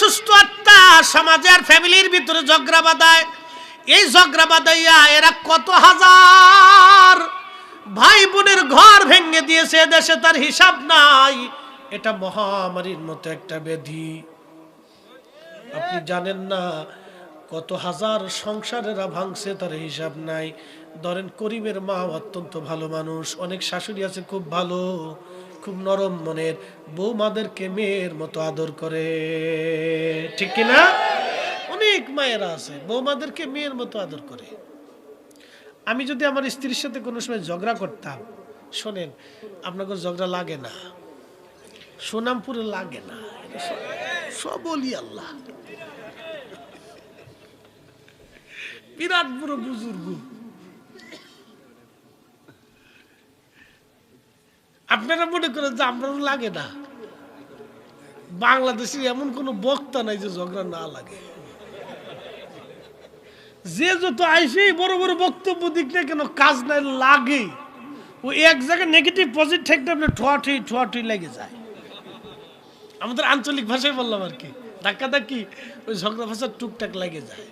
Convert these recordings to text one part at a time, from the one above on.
সুস্থ আত্মা সমাজে আর ফ্যামিলির ভিতরে ঝগড়া বাঁধায়। এই ঝগড়া বাঁধাইয়া এরা কত হাজার ভাই বোনের ঘর ভেঙে দিয়েছে দেশে তার হিসাব নাই। এটা মহামারীর মতো একটা ব্যাধি। আপনি জানেন না কত হাজার সংসারেরা ভাঙছে, তার হিসাব নাই। ধরেন করিমের মা অত্যন্ত ভালো মানুষ, অনেক শাশুড়ি আছে, খুব ভালো। খুব নরম মনের বৌমাদেরকে মেয়ের মতো আদর করে। ঠিক কিনা অনেক মায়েরা আছে, বৌমাদেরকে মেয়ের মতো আদর করে। আমি যদি আমার স্ত্রীর সাথে কোনো সময় ঝগড়া করতাম, শোনেন আপনাকে ঝগড়া লাগে না। সোনামপুরে লাগে না। এটা সব- সব বলি আল্লাহ। বিরাট বড় বুজুর্গ। আপনারা মনে করেন যে আপনারও লাগে না? বাংলাদেশের এমন কোনো বক্তা নাই যে ঝগড়া না লাগে। যে যত আইসেই বড় বড় বক্তব্য দিক না কেন, কাজ নাই, লাগে। ও এক জায়গায় নেগেটিভ পজিটিভ থাকতে আপনার ঠোয়াঠি ঠোয়াঠি লেগে যায়। আমাদের আঞ্চলিক ভাষায় বললাম আর কি ধাক্কা ধাক্কি ওই ঝগড়া ভাষার টুকটাক লেগে যায়।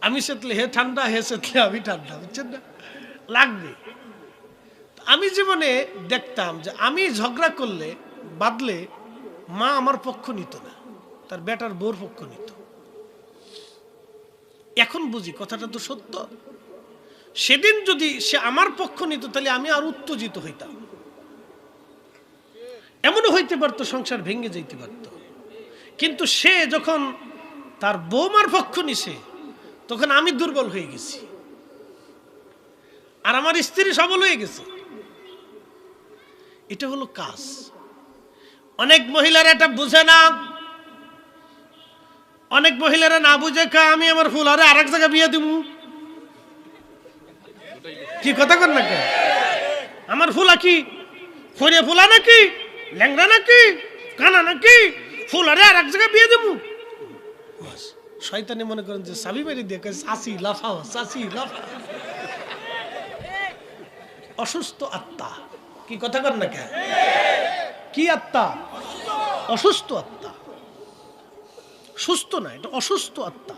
আমি সেতলে, হে ঠান্ডা, হে সেতলে, আমি ঠান্ডা, বুঝছেন না? লাগবে। আমি জীবনে দেখতাম যে আমি ঝগড়া করলে, বাদলে মা আমার পক্ষ নিত না, তার বেটার বোর পক্ষ নিত। এখন বুঝি কথাটা তো সত্য। সেদিন যদি সে আমার পক্ষ নিত, তাহলে আমি আর উত্তেজিত হইতাম। এমনও হইতে পারতো, সংসার ভেঙে যাইতে পারতো। কিন্তু সে যখন তার বৌমার পক্ষ নিছে, তখন আমি দুর্বল হয়ে গেছি। আর আমার স্ত্রী সবল হয়ে গেছে। এটা হলো কাজ। অনেক মহিলারা এটা বুঝে না। অনেক মহিলারা না বুঝে কা আমি আমার ফুল আরে আরেক জায়গায় বিয়ে দিব কি কথা কর না? আমার ফুলা কি? ফরিয়া ফুলা নাকি? ল্যাংড়া নাকি? কানা নাকি? ফুল আরে এক জায়গায় বিয়ে দেবো শয়তানি মনে করেন যে সাবি মেরি দিয়ে চাচি লাফাও চাচি লাফাও। অসুস্থ আত্মা। কি কথা কর না কে কি আত্মা? অসুস্থ আত্মা। সুস্থ না, এটা অসুস্থ আত্মা।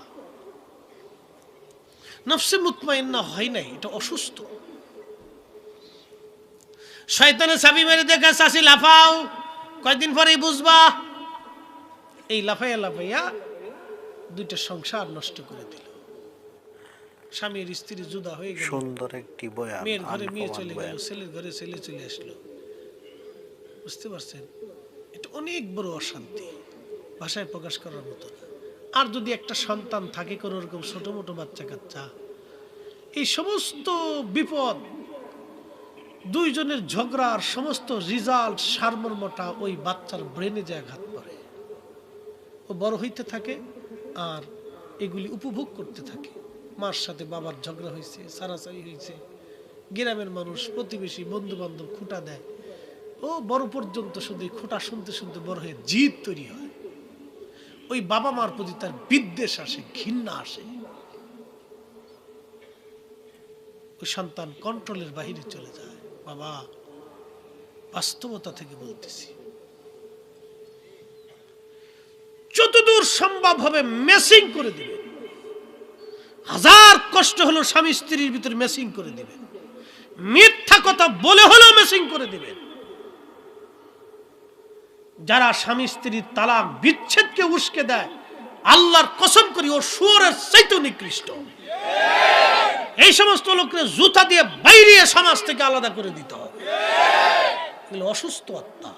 নফসে মুতমাইন্না হয় নাই, এটা অসুস্থ। শয়তানের চাবি মেরে দেখে চাষি লাফাও, কয়দিন পরেই বুঝবা, এই লাফাইয়া লাফাইয়া দুইটা সংসার নষ্ট করে দিল। স্বামীর স্ত্রী জুদা হয়ে গেল। সুন্দর একটি বয়ান মেয়ের ঘরে মেয়ে চলে গেল ছেলের ঘরে ছেলে চলে আসলো। বুঝতে পারছেন? এটা অনেক বড় অশান্তি ভাষায় প্রকাশ করার মতো না। আর যদি একটা সন্তান থাকে কোনো রকম ছোট মোটো বাচ্চা কাচ্চা এই সমস্ত বিপদ দুইজনের ঝগড়ার সমস্ত রিজাল্ট সারমর্মটা ওই বাচ্চার ব্রেনে যে আঘাত পড়ে ও বড় হইতে থাকে আর এগুলি উপভোগ করতে থাকে। মার সাথে বাবার ঝগড়া হয়েছে, সারাসারি হয়েছে। গ্রামের মানুষ, প্রতিবেশী বন্ধু বান্ধব খুঁটা দেয়। ও বড় পর্যন্ত শুধু খোঁটা শুনতে শুনতে বড় হয়ে জিদ তৈরি হয়। ওই বাবা মার প্রতি তার বিদ্বেষ আসে, ঘৃণা আসে। ওই সন্তান কন্ট্রোলের বাহিরে চলে যায়। বাবা, বাস্তবতা থেকে বলতেছি। যতদূর সম্ভব হবে মেসিং করে দিবেন হাজার কষ্ট হলো স্বামী স্ত্রীর ভিতরে মেসিং করে দিবেন মিথ্যা কথা বলে হলেও মেসিং করে দিবেন যারা স্বামী স্ত্রীর তালাক বিচ্ছেদকে উস্কে দেয়, আল্লাহর কসম করি ও সুরের চাইতে নিকৃষ্ট। এই সমস্ত লোককে জুতা দিয়ে বাইরে সমাজ থেকে আলাদা করে দিতে অসুস্থ আত্মা।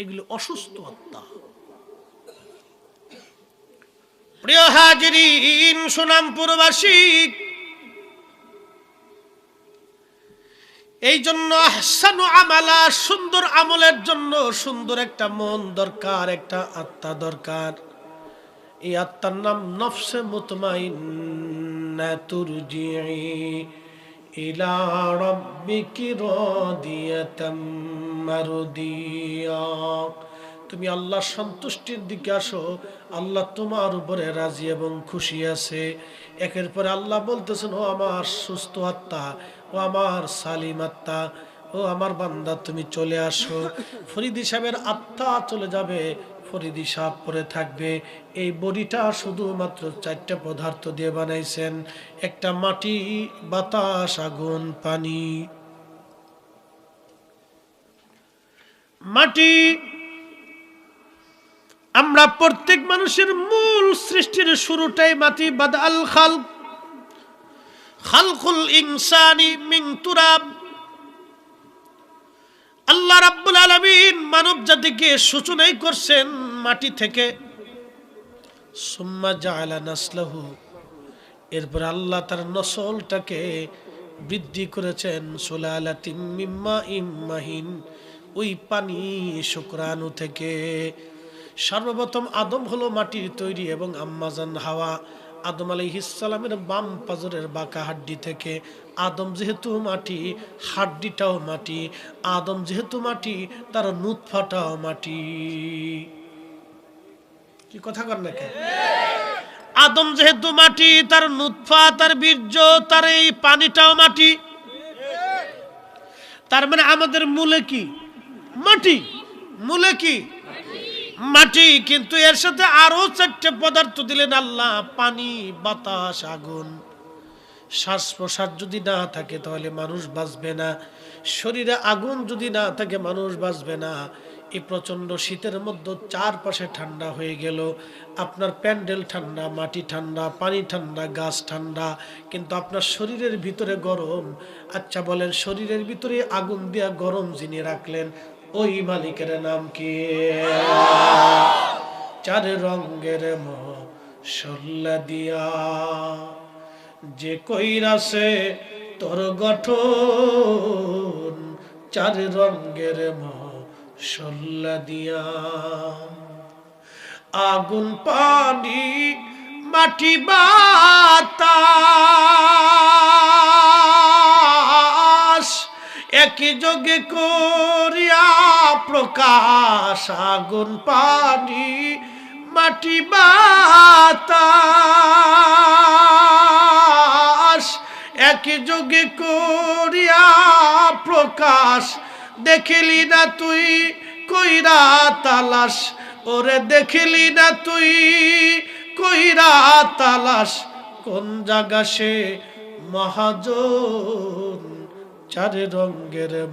এগুলো অসুস্থ আত্মা। প্রিয় হাজিরিন সুনামপুরবাসী এই জন্য আহসানু আমালা সুন্দর আমলের জন্য সুন্দর একটা মন দরকার, একটা আত্মা দরকার। এই আত্মার নাম নফসে মুতমাইন্না তুমি আল্লাহ সন্তুষ্টির দিকে আসো আল্লাহ তোমার উপরে রাজি এবং খুশি আছে। একের পরে আল্লাহ বলতেছেন ও আমার সুস্থ আত্মা ও আমার সালিম আত্মা ও আমার বান্দা তুমি চলে আসো। ফরিদি সাহেবের আত্মা চলে যাবে ফরিদি সাহেব পরে থাকবে। এই বড়িটা শুধুমাত্র চারটা পদার্থ দিয়ে বানাইছেন একটা মাটি বাতাস আগুন পানি। মাটি আমরা প্রত্যেক মানুষের মূল সৃষ্টির শুরুটাই মাটি বাদ আল খাল খালকুল ইনসানি মিন তুরাব। আল্লাহ রাব্বুল আলামিন মানব জাতিকে সূচনাই করছেন মাটি থেকে। সুম্মা জাআলা নাসলাহু। এরপর আল্লাহ তার নসলটাকে বৃদ্ধি করেছেন সুলালাতিম মিম্মা ইম্মাহিন ওই পানি শুক্রাণু থেকে। সর্বপ্রথম আদম হলো মাটির তৈরি এবং আম্মাজান হাওয়া। আদম আলাইহিসসালামের বাম পাজরের বাঁকা হাড্ডি থেকে আদম যেহেতু মাটি, হাড্ডিটাও মাটি। আদম যেহেতু মাটি, তার নুৎফাটাও মাটি। কি কথা কর না কেন? আদম যেহেতু মাটি, তার নুৎফা তার বীর্য, তার এই পানিটাও মাটি। তার মানে আমাদের মূলে কি? মাটি। মূলে কি? মাটি, কিন্তু এর সাথে আরও চারটে পদার্থ দিলেন আল্লাহ, পানি, বাতাস, আগুন। শ্বাস প্রশ্বাস যদি না থাকে তাহলে মানুষ বাঁচবে না। শরীরে আগুন যদি না থাকে মানুষ বাঁচবে না। এই প্রচণ্ড শীতের মধ্যে চারপাশে ঠান্ডা হয়ে গেল। আপনার প্যান্ডেল ঠান্ডা, মাটি ঠান্ডা, পানি ঠান্ডা, গাছ ঠান্ডা, কিন্তু আপনার শরীরের ভিতরে গরম। আচ্ছা বলেন, শরীরের ভিতরে আগুন দিয়া গরম যিনি রাখলেন ওই মালিকের নাম কি? চার রঙের মশল্লা দিয়া যে কইরাছে তোর গঠন, চার রঙের মশল্লা দিয়া। আগুন, পানি, মাটি, বাতাস একই যোগে করিয়া প্রকাশ, আগুন, পানি, মাটি, বাতাস। একই যোগে করিয়া প্রকাশ। দেখিলি না তুই কইরা তালাশ। ওরে, দেখিলি না তুই কইরা তালাশ। কোন জায়গা সে মহাজন? চার রঙ্গের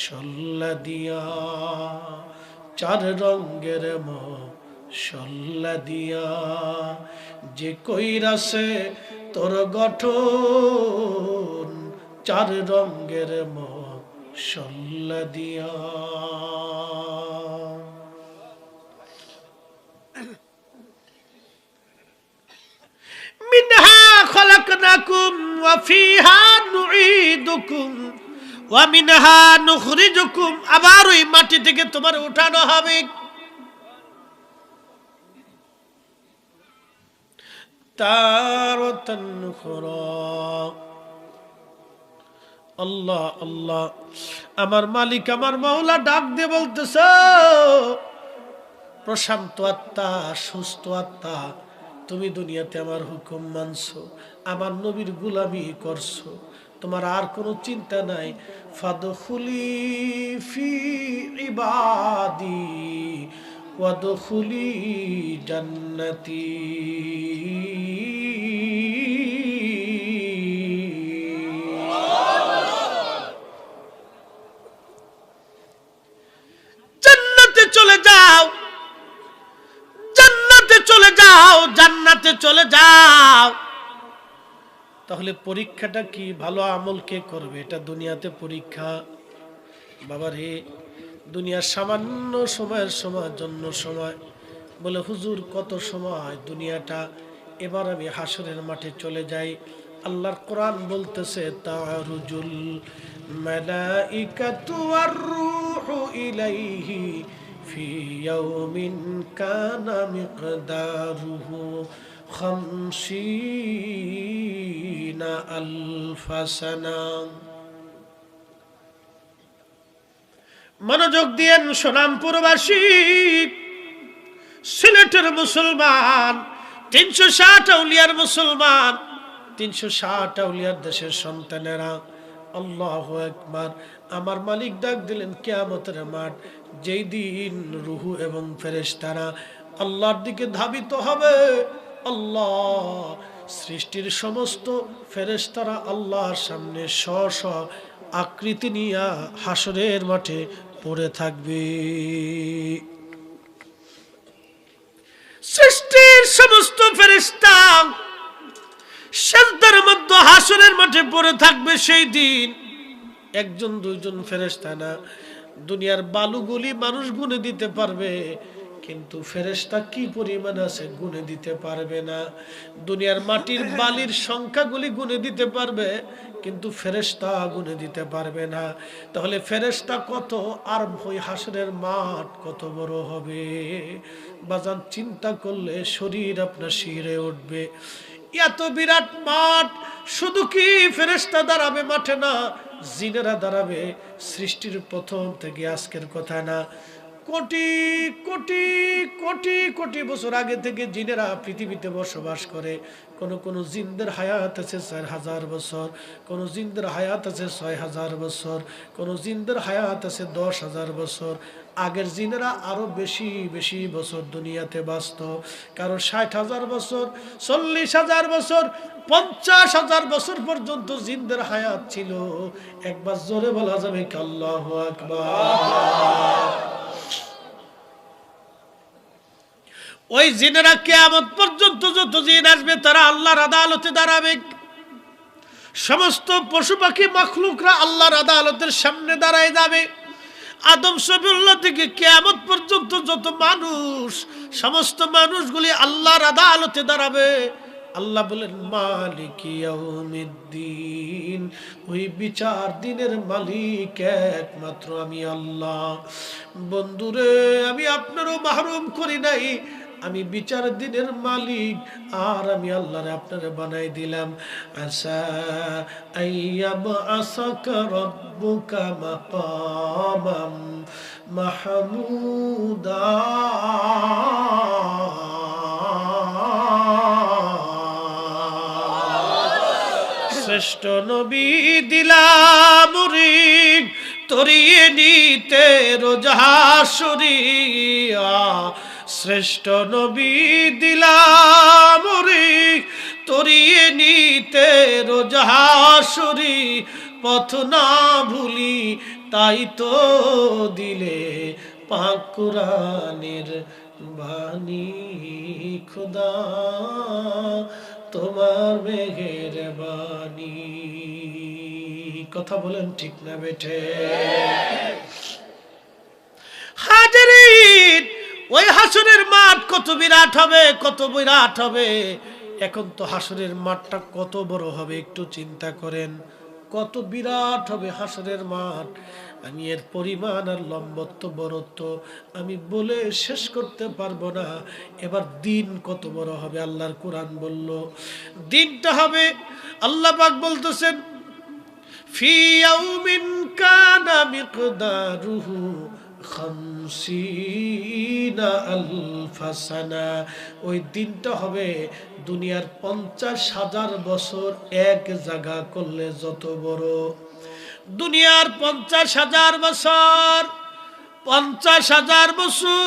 সল্লা দিয়া চার রঙ্গের সল্লা দিয়া যে কইরাছে তোর গঠন, চার রঙ্গের সল্লা দিয়া মিনহা খলকনাকুম ওয়া ফিহা নুঈদুকুম। ওয়ামিনহা নুখরি জুকুম আবার ওই মাটি থেকে তোমার উঠানো হবে। আল্লাহ আল্লাহ, আমার মালিক, আমার মহলা ডাক দিয়ে বলতেছ, প্রশান্ত আত্মা, সুস্থ আত্মা, তুমি দুনিয়াতে আমার হুকুম মানছো, আমার নবীর গুলামি করছ তোমার আর কোনো চিন্তা নাই। ফাদখুলি ফি ইবাদি, ওয়াদখুলি জান্নাতি। চলে যাও চলে যাও, জান্নাতে চলে যাও। তাহলে পরীক্ষাটা কি? ভালো আমল কে করবে? এটা দুনিয়াতে পরীক্ষা। বাবা রে, দুনিয়ার সামান্য সময়ের সময়ের জন্য সময়। বলে, হুজুর, কত সময়? দুনিয়াটা এবার আমি হাসরের মাঠে চলে যাই। আল্লাহর কোরআন বলতেছে, তারুজুল মালাইকাতু আর রূহু ইলাইহি ফি ইয়াউমিন কানা মিকদারুহু। خمسين ألف سنة মনোযোগ দিয়েন সোনামপুরবাসী সিলেটের মুসলমান তিনশো ষাট আউলিয়ার মুসলমান তিনশো ষাট আউলিয়ার দেশের সন্তানেরা আল্লাহ একবার আমার মালিক ডাক দিলেন কেয়ামতের মাঠ যেই দিন রুহু এবং ফেরেশতারা আল্লাহর দিকে ধাবিত হবে আল্লাহ। সৃষ্টির সমস্ত ফেরেশতারা আল্লাহর সামনে স স আকৃতি নিয়া হাসরের মাঠে পড়ে থাকবে। সৃষ্টির সমস্ত ফেরেশতা সেজদার মধ্যে হাসরের মাঠে পড়ে থাকবে সেই দিন। একজন, দুইজন ফেরেশতা না। দুনিয়ার বালুগুলি মানুষ গুনে দিতে পারবে। কিন্তু ফেরেশতা কি পরিমাণ আছে গুনে দিতে পারবে না। দুনিয়ার মাটির বালির সংখ্যাগুলি গুনে দিতে পারবে, কিন্তু ফেরেশতা গুনে দিতে পারবে না। তাহলে ফেরেশতা কত? আর ভই হাসরের মাঠ কত বড় হবে? বাজান চিন্তা করলে শরীর আপনার শিরে উঠবে। এত বিরাট মাঠ, শুধু কি ফেরেশতা দাঁড়াবে মাঠে না? জিনেরা দাঁড়াবে সৃষ্টির প্রথম থেকে আজকের কথা না। কোটি কোটি কোটি কোটি বছর আগে থেকে জিনেরা পৃথিবীতে বসবাস করে। কোন কোন জিনদের হায়াত আছে চার হাজার বছর, কোন জিনদের হায়াত আছে ছয় হাজার বছর, কোন জিনদের হায়াত আছে দশ হাজার বছর। আগের জিনেরা আরও বেশি বেশি বছর দুনিয়াতে বাঁচত কারও ষাট হাজার বছর, চল্লিশ হাজার বছর, পঞ্চাশ হাজার বছর পর্যন্ত জিনদের হায়াত ছিল। একবার জোরে বলা যাবে কাল্লাহ আকবার? ওই জিনেরা কেয়ামত পর্যন্ত যত জিন আসবে, তারা আল্লাহর আদালতে দাঁড়াবে। সমস্ত পশু পাখি মখলুকরা আল্লাহর আদালতের সামনে দাঁড়ায় যাবে। আদম সবিউল্লাহ থেকে কেয়ামত পর্যন্ত যত মানুষ, সমস্ত মানুষগুলি আল্লাহর আদালতে দাঁড়াবে। আল্লাহ বলেন, মালিক ওই বিচার দিনের মালিক একমাত্র আমি আল্লাহ। বন্ধুরে, আমি আপনারও মাহরুম করি নাই। আমি বিচার দিনের মালিক, আর আমি আল্লাহরে আপনারে বানাই দিলাম। মাহমুদা। শ্রেষ্ঠ নবী দিলাম তরিয়ে নিতে রোজাসরিয়া শ্রেষ্ঠ নবী দিলাম রিগ তরিয়ে নিতে রোজাসরি পথ না ভুলি তাই তো দিলে পাকুরানের বাণী, খুদা তোমার মেঘের বাণী কথা বলেন ঠিক না বেঠে। হাজারিন ওই হাসনের মাঠ কত বিরাট হবে, কত বিরাট হবে। এখন তো হাসনের মাঠটা কত বড় হবে, একটু চিন্তা করেন। কত বিরাট হবে হাসনের মাঠ। আমি এর পরিমাণ আর লম্বত্ব, বড়ত্ব আমি বলে শেষ করতে পারব না। এবার দিন কত বড় হবে, আল্লাহর কোরআন বলল। দিনটা হবে, আল্লাহ পাক বলতেছেন, ফি ইয়াউমিন কানা মিকদারুহু খামসিনা আলফা সানা ওই দিনটা হবে দুনিয়ার পঞ্চাশ হাজার বছর এক জায়গা করলে যত বড়। দুনিয়ার পঞ্চাশ হাজার বছর, পঞ্চাশ হাজার বছর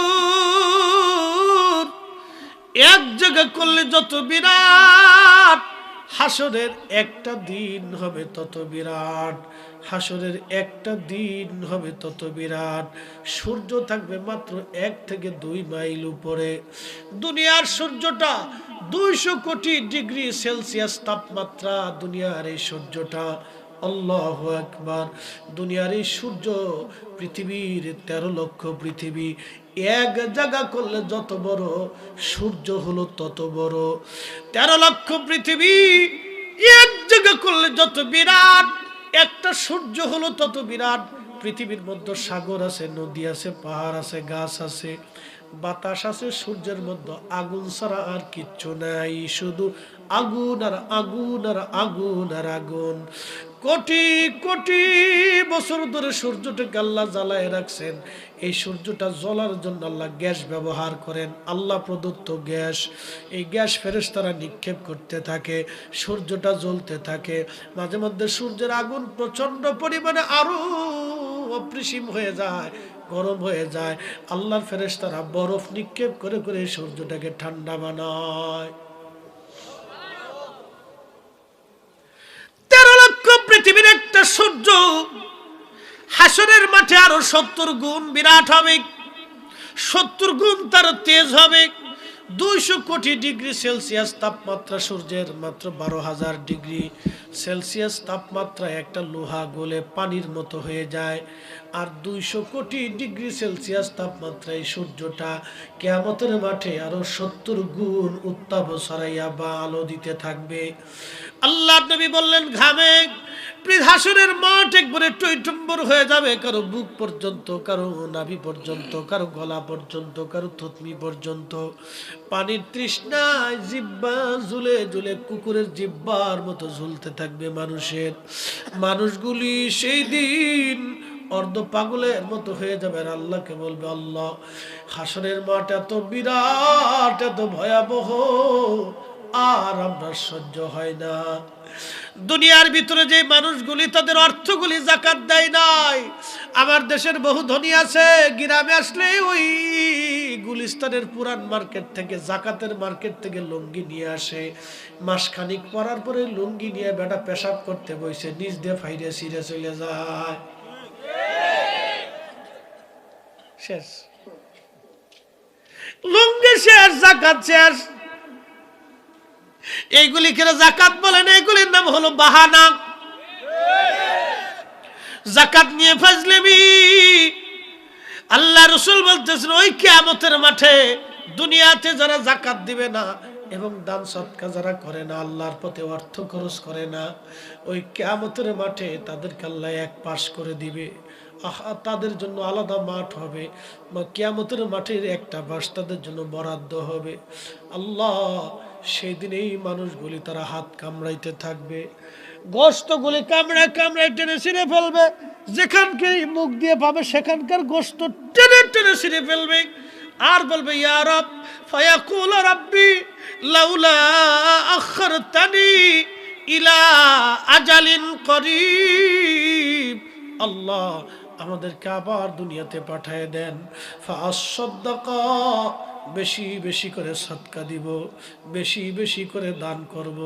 এক জায়গা করলে যত বিরাট। হাসরের একটা দিন হবে তত বিরাট। হাসরের একটা দিন হবে তত বিরাট। সূর্য থাকবে মাত্র এক থেকে দুই মাইল উপরে। দুনিয়ার সূর্যটা দুইশো কোটি ডিগ্রি সেলসিয়াস তাপমাত্রা দুনিয়ার এই সূর্যটা। আল্লাহ একবার দুনিয়ার এই সূর্য পৃথিবীর তেরো লক্ষ পৃথিবী। এক জায়গা করলে যত বড় সূর্য হলো তত বড়। তেরো লক্ষ পৃথিবী এক জায়গা করলে যত বিরাট একটা সূর্য হলো তত বিরাট। পৃথিবীর মধ্যে সাগর আছে, নদী আছে, পাহাড় আছে, গাছ আছে, বাতাস আছে, সূর্যের মধ্যে আগুন ছাড়া আর কিচ্ছু নাই। শুধু আগুন আর আগুন আর আগুন আর আগুন। কোটি কোটি বছর ধরে সূর্যটাকে আল্লাহ জ্বালায় রাখছেন। এই সূর্যটা জ্বলার জন্য আল্লাহ গ্যাস ব্যবহার করেন। আল্লাহ প্রদত্ত গ্যাস। এই গ্যাস ফেরেস তারা নিক্ষেপ করতে থাকে, সূর্যটা জ্বলতে থাকে। মাঝে মধ্যে সূর্যের আগুন প্রচণ্ড পরিমাণে আরও অপরিসীম হয়ে যায়, গরম হয়ে যায়। আল্লাহর ফেরেস তারা বরফ নিক্ষেপ করে করে সূর্যটাকে ঠান্ডা বানায় তেরো লক্ষ পৃথিবীর একটা সূর্য। হাসরের মাঠে আরও সত্তর গুণ বিরাট হবে। সত্তর গুণ তার তেজ হবে। দুইশো কোটি ডিগ্রি সেলসিয়াস তাপমাত্রা সূর্যের মাত্র বারো হাজার ডিগ্রি সেলসিয়াস তাপমাত্রা একটা লোহা গোলে পানির মতো হয়ে যায়। আর দুইশো কোটি ডিগ্রি সেলসিয়াস তাপমাত্রায় সূর্যটা কেয়ামতের মাঠে আরও সত্তর গুণ উত্তাপ ছড়াইয়া বা আলো দিতে থাকবে। আল্লাহ নবী বললেন, ঘামে। হাসরের মাঠ একবারে টইটম্বর হয়ে যাবে। কারও বুক পর্যন্ত, কারও নাভি পর্যন্ত, কারও গলা পর্যন্ত, কারও থতমি পর্যন্ত। পানির তৃষ্ণায় জিব্বা ঝুলে ঝুলে কুকুরের জিব্বার মতো ঝুলতে থাকবে মানুষের। মানুষগুলি সেই দিন অর্ধ পাগলের মতো হয়ে যাবে আর আল্লাহকে বলবে, আল্লাহ হাসনের মাঠ এত বিরাট, এত ভয়াবহ, আর আমরা সহ্য হয় না। দুনিয়ার ভিতরে যে মানুষগুলি তাদের অর্থগুলি জাকাত দেয় নাই, আমার দেশের বহু ধনী আছে, গ্রামে আসলে ওই গুলিস্তানের পুরান মার্কেট থেকে, জাকাতের মার্কেট থেকে লুঙ্গি নিয়ে আসে। মাসখানিক পরার পরে লুঙ্গি নিয়ে বেটা পেশাব করতে বসে, নিজ দিয়ে ফাইরে সিরে চলে যায়। শেষ। লুঙ্গি শেষ, জাকাত শেষ। এইগুলি কেন জাকাত বলেন? এইগুলির নাম হলো বাহানা। জাকাত নিয়ে ফাজলেমি। আল্লাহ রসুল বলতেছেন, ওই কেয়ামতের মাঠে দুনিয়াতে যারা জাকাত দিবে না এবং দান সৎকা যারা করে না, আল্লাহর পথে অর্থ খরচ করে না, ওই কেয়ামতের মাঠে তাদেরকে আল্লাহ এক পাশ করে দিবে। তাদের জন্য আলাদা মাঠ হবে। কেয়ামতের মাঠের একটা বাস তাদের জন্য বরাদ্দ হবে। আল্লাহ সেই এই মানুষগুলি তারা হাত কামড়াইতে থাকবে। গোস্তগুলি কামড়ায় কামড়ায় টেনে ছিঁড়ে ফেলবে। যেখানকে মুখ দিয়ে পাবে, সেখানকার গোস্ত টেনে টেনে ছিঁড়ে ফেলবে। আর বলবে, ইয়া রব, ফায়াকুল রাব্বি, লাউলা আখরতানি ইলা আজালিন করিব। আল্লাহ আমাদেরকে আবার দুনিয়াতে পাঠায় দেন। বেশি বেশি করে সৎকা দিব, বেশি বেশি করে দান করব।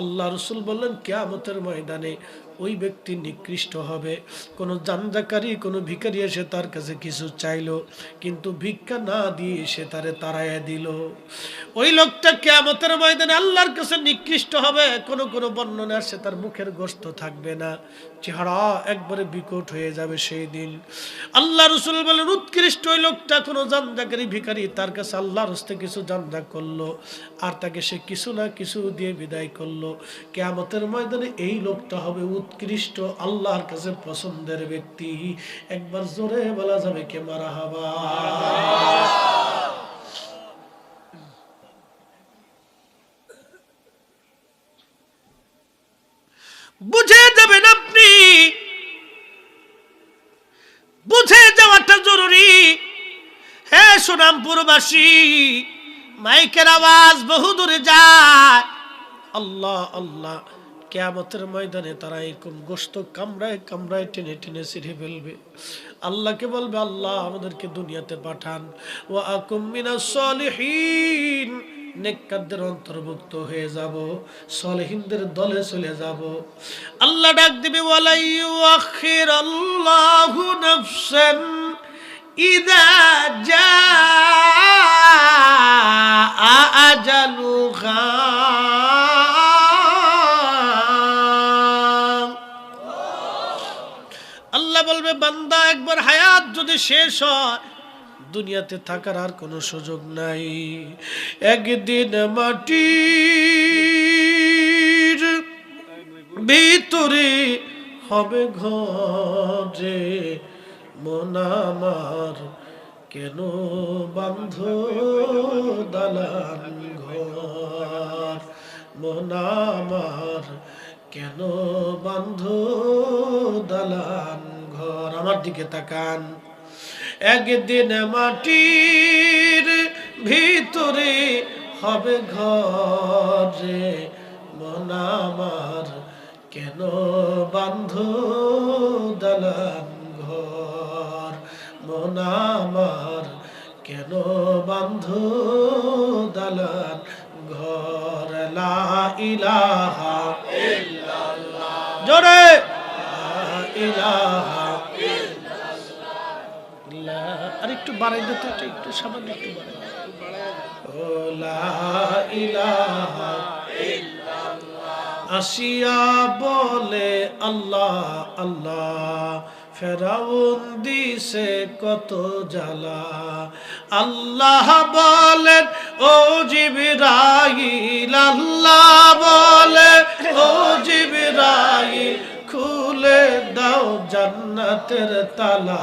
আল্লাহ রসুল বললেন, কেয়ামতের ময়দানে ওই ব্যক্তি নিকৃষ্ট হবে। কোনো জানজাকারী কোনো ভিখারি এসে তার কাছে কিছু চাইলো, কিন্তু ভিক্ষা না দিয়ে সে তারে তাড়াইয়া দিল। ওই লোকটা কেয়ামতের ময়দানে আল্লাহর কাছে নিকৃষ্ট হবে, কোনো কোনো বর্ণনা সে তার মুখের গোস্ত থাকবে না। চেহারা একবারে বিকট হয়ে যাবে সেই দিন। আল্লাহ রসুল বলেন, উৎকৃষ্ট ওই লোকটা, কোনো জানজাকারী ভিকারি তার কাছে আল্লাহর হস্তে কিছু জানজা করল, আর তাকে সে কিছু না কিছু দিয়ে বিদায় করল। কেয়ামতের ময়দানে এই লোকটা হবে উৎকৃষ্ট আল্লাহর কাছে পছন্দের ব্যক্তি। একবার জোরে বলা যাবে কে মারা হাবা? বুঝে যাবেন আপনি। বুঝে যাওয়াটা জরুরি। হ্যাঁ সুনামপুরবাসী, মাইকের আওয়াজ বহু দূরে যায়। আল্লাহ আল্লাহ। কেয়ামতের ময়দানে তারা এরকম গোস্ত কামড়ায় কামড়ায় টেনে টেনে ছিঁড়ে ফেলবে। আল্লাহকে বলবে, আল্লাহ আমাদেরকে দুনিয়াতে পাঠান। ও আকুমিনা সলিহীন। অন্তর্ভুক্ত হয়ে যাব, সলেহিনদের দলে চলে যাব। আল্লাহ ডাক দিবে ওয়ালাইয়ু আখির আল্লাহু নাফসান ইদা জা আজালুহা। আল্লাহ বলবে, বান্দা, একবার হায়াত যদি শেষ হয়, দুনিয়াতে থাকার আর কোনো সুযোগ নাই। একদিন মাটির ভিতরে হবে ঘরে, মন আমার কেন বান্ধ দালান ঘর? মন আমার কেন বন্ধ দালান ঘর আমার দিকে তাকান। একদিন মাটির ভিতরে হবে ঘরে মন আমার কেন বান্ধ দালান ঘর? মন আমার কেন বান্ধ দালান ঘর? লা ইলাহা জোরে! ইলাহা একটু বাড়াই দিতে, একটু সামান্য একটু আসিয়া বলে আল্লাহ আল্লাহ। ফেরাউন দিছে কত জ্বালা। আল্লাহ বলেন, ও জিবরাইল, আল্লাহ বলে ও জিবরাইল, খুলে দাও জান্নাতের তালা।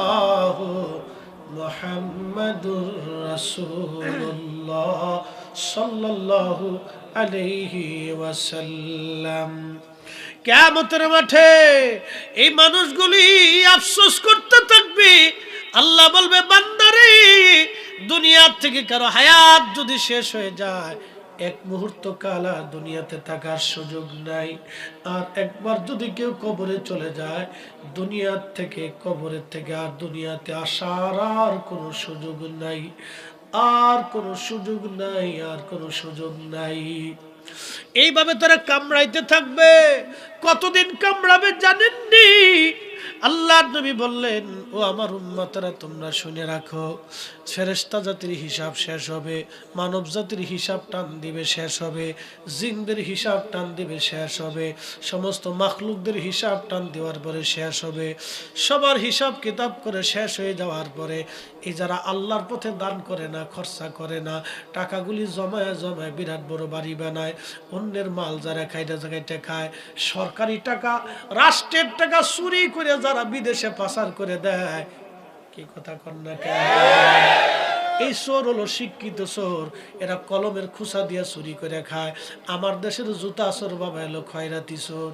মুহাম্মাদুর রাসূলুল্লাহ সাল্লাল্লাহু আলাইহি ওয়াসাল্লাম। কেমতের মাঠে এই মানুষগুলি আফসোস করতে থাকবে। আল্লাহ বলবে, বান্দারে, দুনিয়ার থেকে কারও হায়াত যদি শেষ হয়ে যায় এক মুহূর্ত কাল দুনিয়াতে থাকার সুযোগ নাই। আর একবার যদি কেউ কবরে চলে যায়, দুনিয়ার থেকে কবরের থেকে আর দুনিয়াতে আসার আর কোনো সুযোগ নাই। আর কোনো সুযোগ নাই, আর কোনো সুযোগ নাই। এইভাবে তারা কামড়াইতে থাকবে। কতদিন কামড়াবে জানেননি? আল্লাহ নবী বললেন, ও আমার উম্মতরা, তোমরা শুনে রাখো ফেরেস্তা জাতির হিসাব শেষ হবে, মানব জাতির হিসাব টান দিবে শেষ হবে, জিনদের হিসাব টান দিবে শেষ হবে, সমস্ত মাখলুকদের হিসাব টান দেওয়ার পরে শেষ হবে, সবার হিসাব কিতাব করে শেষ হয়ে যাওয়ার পরে এই যারা আল্লাহর পথে দান করে না, খরচা করে না, টাকাগুলি জমায় জমায় বিরাট বড় বাড়ি বানায়, অন্যের মাল যারা খাইটা জায়গাটা খায় সরকারি টাকা, রাষ্ট্রের টাকা চুরি করে যারা বিদেশে পাচার করে দেয়, কি কথা না এই চোর হলো শিক্ষিত চোর, এরা কলমের খুসা দিয়ে চুরি করে খায়, আমার দেশের জুতা চোর বাবা এলো খয়রাতি চোর।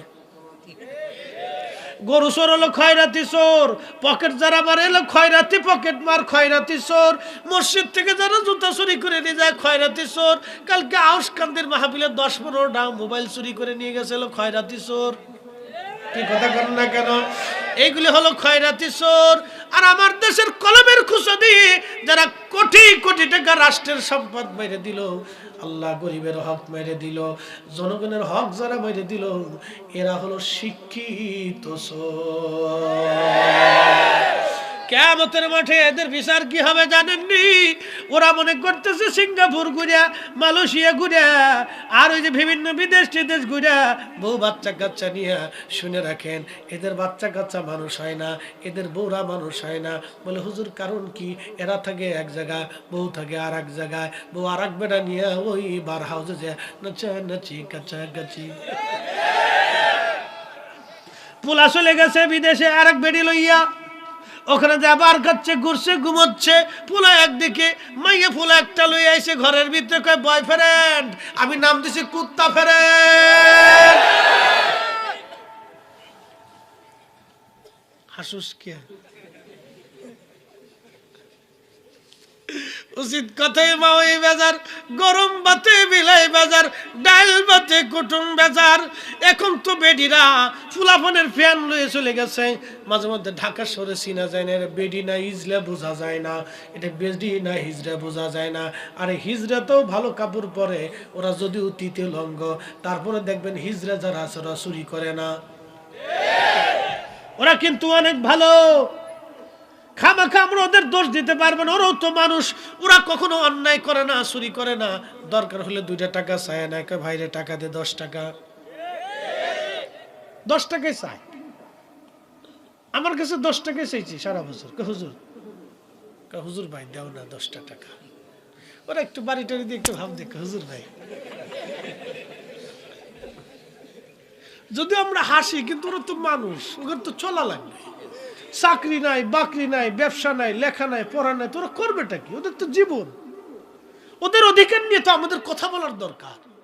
গরু চোর হলো খয়রাতি চোর, পকেট যারা মারে এলো খয়রাতি পকেট মার, খয়রাতি চোর। মসজিদ থেকে যারা জুতা চুরি করে নিয়ে যায়, খয়রাতি চোর। কালকে আউস কান্দের মাহফিলে দশ পনেরোটা মোবাইল চুরি করে নিয়ে গেছে হলো খয়রাতি চোর। কি কথা করেন না কেন? এইগুলি হলো খয়রাতি চোর। আর আমার দেশের কলমের দিয়ে যারা কোটি কোটি টাকা রাষ্ট্রের সম্পদ মেরে দিল আল্লাহ গরিবের হক মেরে দিল জনগণের হক যারা মেরে দিল এরা হলো শিক্ষিত কেমতের মাঠে এদের বিচার কি হবে জানেননি? ওরা মনে করতেছে সিঙ্গাপুর ঘুরিয়া মালয়েশিয়া ঘুরিয়া আর ওই যে বিভিন্ন বিদেশ টিদেশ ঘুরিয়া বউ বাচ্চা কাচ্চা নিয়ে শুনে রাখেন, এদের বাচ্চা কাচ্চা মানুষ হয় না, এদের বউরা মানুষ হয় না। বলে, হুজুর, কারণ কি? এরা থাকে এক জায়গায়, বউ থাকে আর এক জায়গায়। বউ আর এক বেটা নিয়ে ওই বার হাউসে যে নাচা, নাচি, কাচা কাচি পোলা চলে গেছে বিদেশে আর এক বেডি লইয়া ওখানে আবার খাচ্ছে ঘুরছে, ঘুমোচ্ছে, ফুলা একদিকে, মাইয়া ফুলা একটা লই আইছে ঘরের ভিতরে কয় বয়ফ্রেন্ড আমি নাম দিছি কুত্তা ফ্রেন্ড হাসুস কে? উচিত কথাই মা ওই বেজার, গরম বাতে বিলাই বাজার, ডাল বাতে কুটুম বেজার। এখন তো বেডিরা ফুলাফনের ফ্যান লয়ে চলে গেছে। মাঝে মধ্যে ঢাকা শহরে চিনা যায় না বেডি না হিজলা বোঝা যায় না। এটা বেডি না, হিজড়া বোঝা যায় না। আর হিজড়াতেও ভালো কাপড় পরে, ওরা যদিও তৃতীয় লঙ্গ, তারপরে দেখবেন হিজড়া যারা আছে, ওরা চুরি করে না। ওরা কিন্তু অনেক ভালো। খামাখা আমরা ওদের দোষ দিতে পারব না। ওরাও তো মানুষ। ওরা কখনো অন্যায় করে না, চুরি করে না। দরকার হলে দুইটা টাকা চায় না। কে ভাইরে টাকা দে, দশ টাকা। দশ টাকাই চায়। আমার কাছে দশ টাকাই চাইছি সারা বছর। কে হুজুর? হুজুর ভাই, দাও না দশটা টাকা। ওরা একটু বাড়ি টাড়ি দিয়ে একটু ভাব দেখে। হুজুর ভাই। যদি আমরা হাসি, কিন্তু ওরা তো মানুষ, ওদের তো চলা লাগবে। চাকরি নাই, বাকরি নাই, ব্যবসা নাই, লেখা নাই, পড়া নাই, তোরা করবেটা কি? ওদের তো জীবন। ওদের অধিকার নিয়ে তো আমাদের কথা বলার দরকার।